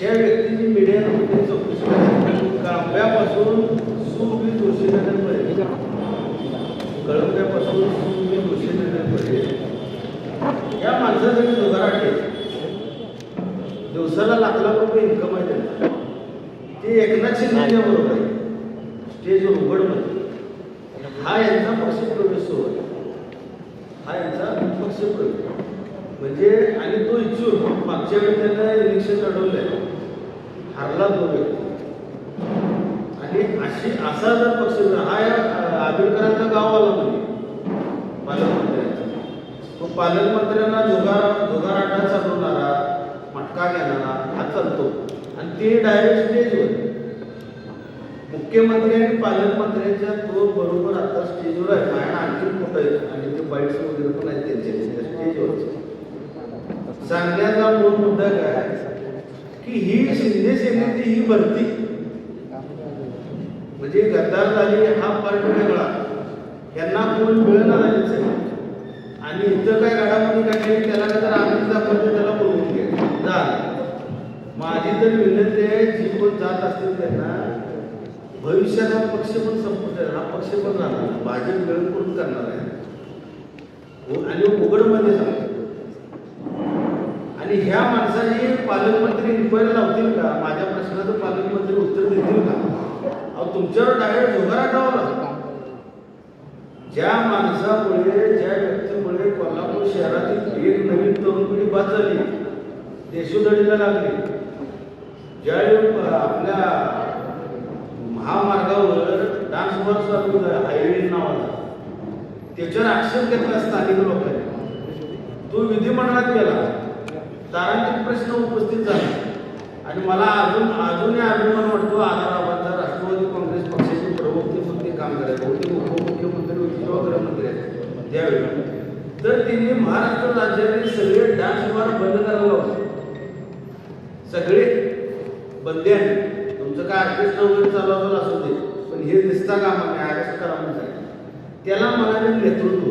ह्या व्यक्तीची मीडियामध्ये चौकशी करायची. कांब्यापासून सुरभी जोशीनगरपर्यंत. कळंब्यापासून सुरभी जोशीनगरपर्यंत. या माणसासाठी जुगाराटे दिवसाला लाख लाख रुपये इन्कम आहे त्यांना ते एकनाथ शिंदेच्या बरोबर आहे. स्टेजवर उघडमध्ये. हा यांचा पक्षप्रवेश सुरू आहे. हा यांचा पक्षप्रवेश. म्हणजे आणि तो इच्छुक मागच्या वेळी त्यांना इलेक्शन लढवलंय. हारला तो व्यक्ती. आणि अशी असा जर पक्ष हा या गाव आला म्हणजे पालकमंत्र्यांचा. तो पालकमंत्र्यांना जोगार जोगाराटा चालवणारा मटका घेणारा हा चालतो. आणि ते डायरेक्ट स्टेजवर मुख्यमंत्री आणि पालकमंत्र्यांच्या तो बरोबर आता स्टेजवर आहे. आणखी मोठं आहे आणि ते बाईट्स वगैरे पण आहेत त्यांचे स्टेजवर सांगण्याचा मूळ मुद्दा काय की ही शिंदे सेनेची ही भरती म्हणजे गद्दार झाली हा पार्ट वेगळा. यांना कोण मिळणार आहे आणि इथं काय घडामोडी काढली त्याला काय तर आम्ही दाखवतो त्याला बोलवून घ्या जा. माझी तर विनंती आहे जी कोण जात असतील त्यांना भविष्यात हा पक्ष पण संपत हा पक्ष पण राहणार. भाजप मिळून कोण करणार आहे? हो, आणि उघडमध्ये सांगतो. आणि ह्या माणसाने पालकमंत्री इन्क्वायरी लावतील का? माझ्या प्रश्नाचं पालकमंत्री उत्तर देतील का? अहो तुमच्यावर डायरेक्ट जोगारा टावला ज्या माणसामुळे ज्या व्यक्तीमुळे कोल्हापूर शहरातील एक नवीन तरुण पिढी बाद झाली देशोधडीला लागली ज्यावेळी आपल्या महामार्गावर डान्स बॉल चालू हायवे नावाचा त्याच्यावर आक्षेप घेतला स्थानिक लोकांनी. तो विधिमंडळात गेला. तारांकित प्रश्न उपस्थित झाला. आणि मला अजून अजूनही अभिमान वाटतो आधाराबादचा राष्ट्रवादी काँग्रेस पक्षाचे प्रमुख होते काम करायचे. होते उपमुख्यमंत्री होते किंवा गृहमंत्री आहेत. त्यावेळी. तर त्यांनी महाराष्ट्र राज्यातील सगळे डान्स बार बंद करायला होते सगळे बंदी आहे तुमचं काय आर्टिस्ट वगैरे चालू असेल असू दे. पण हे दिसता कामा नाही आर्टिस्ट करा म्हणून सांगितलं. त्याला मला नेतृत्व.